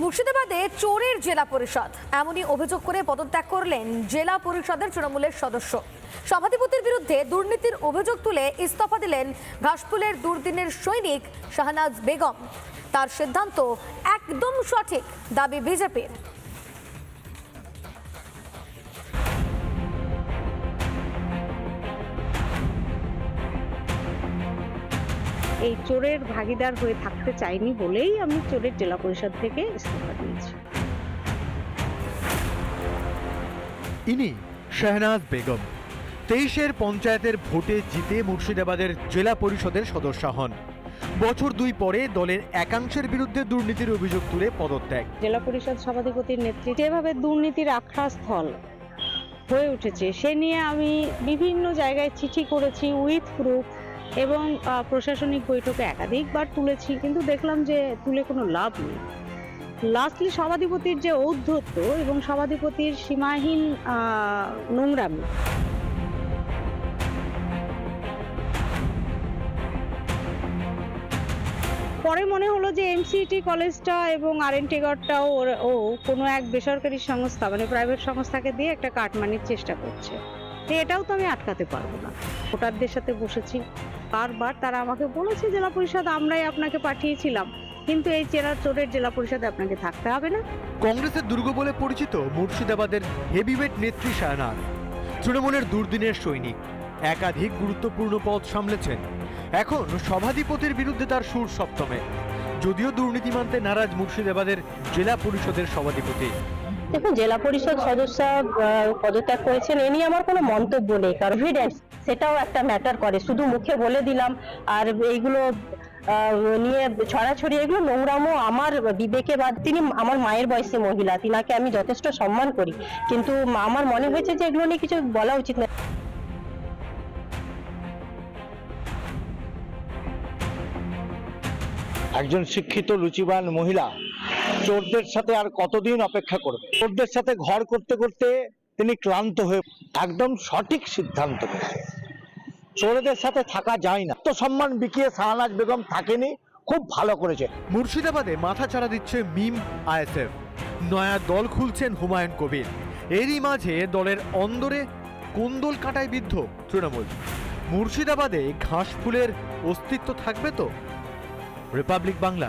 মুর্শিদাবাদে চোরের জেলা পরিষদ। এমনই অভিযোগ করে পদত্যাগ করলেন জেলা পরিষদের তৃণমূলের সদস্য। সভাধিপতির বিরুদ্ধে দুর্নীতির অভিযোগ তুলে ইস্তফা দিলেন ঘাসফুলের দুর্দিনের সৈনিক শাহনাজ বেগম। তার সিদ্ধান্ত একদম সঠিক, দাবি বিজেপির। এই চোরের ভাগিদার হয়ে থাকতে চাইনি বলেই আমি চোরের জেলা পরিষদ থেকে ইস্তফা দিয়েছি। ইনি শাহনাজ বেগম। তেইশের পঞ্চায়েতের ভোটে জিতে মুর্শিদাবাদের জেলা পরিষদের সদস্য হন। বছর দুই পরে দলের একাংশের বিরুদ্ধে দুর্নীতির অভিযোগ তুলে পদত্যাগ। জেলা পরিষদ সভাধিপতির নেতৃত্বে যেভাবে দুর্নীতির আখড়াস্থল হয়ে উঠেছে সে নিয়ে আমি বিভিন্ন জায়গায় চিঠি করেছি উইথ প্রুফ। এবং প্রশাসনিক বৈঠকে একাধিকবার তুলেছি, কিন্তু দেখলাম যে তুলে কোনো লাভ নেই। লাস্টলি সভাধিপতির যে ঔদ্ধত্য এবং সভাধিপতির সীমাহীন নোংরামি। পরে মনে হলো যে এমসিটি কলেজটা এবং আর এন টেগরটাও ও কোনো এক বেসরকারি সংস্থা মানে প্রাইভেট সংস্থাকে দিয়ে একটা কাটমানির চেষ্টা করছে। এটাও তো আমি আটকাতে পারব না। ভোটারদের সাথে বসেছি। বারবার তারা আমাকে বলেছে, জেলা পরিষদ আমরাই আপনাকে পাঠিয়েছিলাম। কিন্তু এই জেলা চোরের জেলা পরিষদে আপনাকে থাকতে হবে না। কংগ্রেসের দুর্গ বলে পরিচিত মুর্শিদাবাদের হেভিওয়েট নেত্রী শাহনাজ, তৃণমূলের দুর্দিনের সৈনিক, একাধিক গুরুত্বপূর্ণ পদ সামলেছেন। এখন সভাধিপতির বিরুদ্ধে তার সুর সপ্তমে। যদিও দুর্নীতি মানতে নারাজ মুর্শিদাবাদের জেলা পরিষদের সভাধিপতি। দেখুন, জেলা পরিষদ সদস্য পদত্যাগ করেছেন, এ নিয়ে আমার কোনো মন্তব্য নেই, কারণ সেটাও একটা ম্যাটার করে। শুধু মুখে বলে দিলাম, আর এইগুলো নিয়ে ছড়াছড়ি, এগুলো নোংরামো আমার বিবেকে বা তিনি আমার মায়ের বয়সী মহিলা, তিনাকে আমি যথেষ্ট সম্মান করি। কিন্তু আমার মনে হয়েছে যে এগুলো নিয়ে কিছু বলা উচিত না। একজন শিক্ষিত, রুচিবান মহিলা চোরদের সাথে আর কতদিন অপেক্ষা করবে? চোরদের সাথে ঘর করতে করতে তিনি ক্লান্ত হয়ে একদম সঠিক সিদ্ধান্ত নিয়েছে। চোরদের সাথে থাকা যায় না। তো সম্মান বিকিয়ে শাহনাজ বেগম থাকেনি, খুব ভালো করেছে। মুর্শিদাবাদে মাথা চাড়া দিচ্ছে মিম আইএসএফ নয়া দল খুলছেন হুমায়ুন কবির। এরই মাঝে দলের অন্দরে কোন্দল কাটায় বিদ্ধ তৃণমূল। মুর্শিদাবাদে ঘাস ফুলের অস্তিত্ব থাকবে তো? রিপাবলিক বাংলা